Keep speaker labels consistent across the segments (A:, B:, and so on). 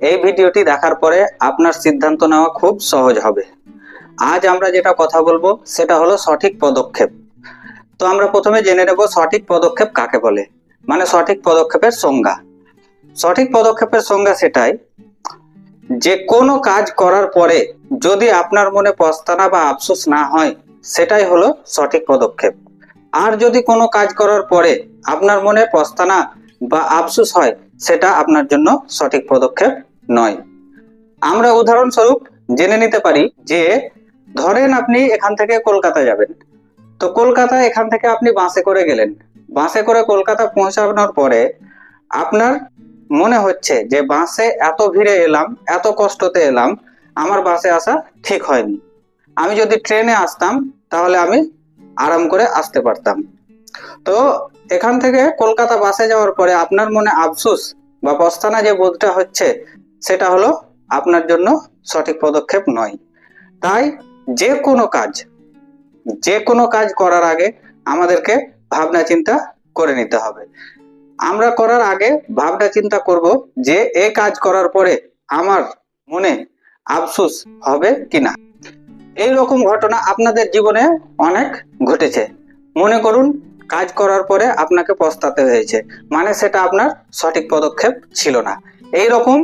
A: এই ভিডিওটি দেখার পরে আপনার সিদ্ধান্ত নেওয়া খুব সহজ হবে। আজ আমরা যেটা কথা বলব, সেটা হলো সঠিক পদক্ষেপ। তো আমরা প্রথমে জেনে নেব সঠিক পদক্ষেপ কাকে বলে মানে সঠিক পদক্ষেপের সংজ্ঞা। সঠিক পদক্ষেপের সংজ্ঞা সেটাই, যে কোনো কাজ করার পরে যদি আপনার মনে পস্তানা বা আফসোস না হয়, সেটাই হলো সঠিক পদক্ষেপ। আর যদি কোনো কাজ করার পরে আপনার মনে পস্তানা বা আফসোস হয় সেটা আপনার জন্য সঠিক পদক্ষেপ নয়। আমরা উদাহরণস্বরূপ জেনে নিতে পারি যে, ধরেন আপনি এখান থেকে কলকাতা যাবেন। তো কলকাতা এখান থেকে আপনি বাসে করে গেলেন। বাসে করে কলকাতা পৌঁছানোর পরে আপনার মনে হচ্ছে যে, বাসে এত ভিড়ে এলাম, এত কষ্টতে এলাম, আমার বাসে আসা ঠিক হয়নি। আমি যদি ট্রেনে আসতাম, তাহলে আমি আরাম করে আসতে পারতাম। তো এখান থেকে কলকাতা বাসে যাওয়ার পরে আপনার মনে আফসোস বা পস্তানা যে বোধটা হচ্ছে, সেটা হলো আপনার জন্য সঠিক পদক্ষেপ নয়। তাই যে কোনো কাজ, যে কোনো কাজ করার আগে আমাদেরকে ভাবনা চিন্তা করে নিতে হবে। আমরা করার আগে ভাবনা চিন্তা করব যে এই কাজ করার পরে আমার মনে আফসোস হবে কিনা। এই রকম ঘটনা আপনাদের জীবনে অনেক ঘটেছে। মনে করুন কাজ করার পরে আপনাকে পস্তাতে হয়েছে। মানে সেটা আপনার সঠিক পদক্ষেপ ছিল না। এই রকম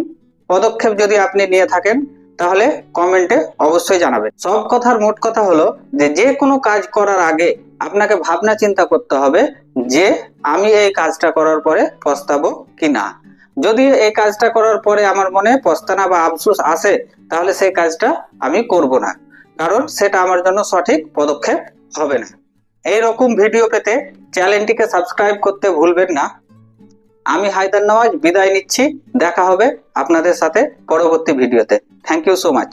A: পদক্ষেপ যদি আপনি নিয়ে থাকেন, তাহলে কমেন্টে অবশ্যই জানাবেন। সব কথার মোট কথা হলো যে যে কোনো কাজ করার আগে আপনাকে ভাবনা চিন্তা করতে হবে যে, আমি এই কাজটা করার পরে পস্তাবো কি না যদি এই কাজটা করার পরে আমার মনে পস্তানা বা আফসোস আসে, তাহলে সেই কাজটা আমি করব না। কারণ সেটা আমার জন্য সঠিক পদক্ষেপ হবে না। এই রকম ভিডিও পেতে চ্যানেলটিকে সাবস্ক্রাইব করতে ভুলবেন না। আমি হায়দার নওয়াজ, বিদায় নিচ্ছি। দেখা হবে আপনাদের সাথে পরবর্তী ভিডিওতে। Thank you so much